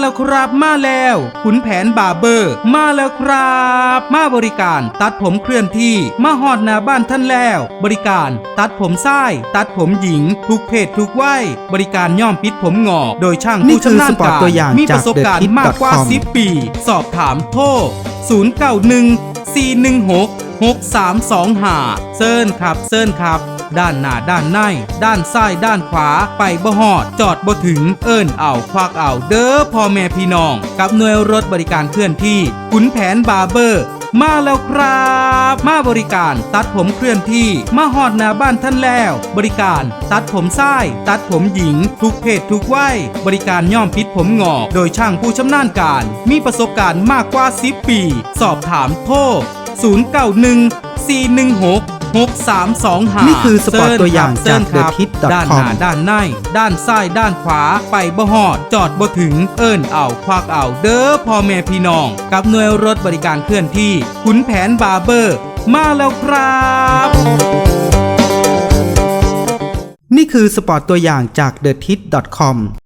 แล้วครับมาแล้วขุนแผนบาร์เบอร์ มาแล้วครับ มาบริการ ตัดผมเคลื่อนที่ มาหอดหน้าบ้านท่านแล้ว บริการ ตัดผมทรายตัดผมหญิง ทุกเพศทุกวัยบริการย่อมปิดผมงอกโดยช่างนี่ผู้คือชำนาญสปอร์ตการตัวอย่างมีจากประสบการณ์ TheTip.com มากกว่า 10 ปี สอบถามโทร091 416 6325เซิร์นครับเซิร์นครับ ด้านหน้าด้านใน ด้านซ้ายด้านขวาไปบ่หอด จอดบ่ถึงเอิ้นเอาควักเอาเด้อพ่อแม่พี่น้อง กับหน่วยรถบริการเคลื่อนที่ขุนแผนบาร์เบอร์ มาแล้วครับ มาบริการตัดผมเคลื่อนที่ มาหอดหน้าบ้านท่านแล้ว บริการตัดผมทราย ตัดผมหญิง ทุกเพศทุกวัยบริการย่อมพิษผมงอก โดยช่างผู้ชำนาญการ มีประสบการณ์มากกว่า 10 ปี สอบถามโทร 091 416 6325นี่คือสปอร์ตตัวอย่างจากเซิร์นครับ TheTip.com ด้านหน้าด้านใน ด้านซ้ายด้านขวาไปบ่หอด จอดบ่ถึงเอิ้นเอาควักเอาเด้อพ่อแม่พี่น้อง กับหน่วยรถบริการเคลื่อนที่ขุนแผนบาร์เบอร์ มาแล้วครับนี่คือสปอร์ตตัวอย่างจาก t h e t i t c o m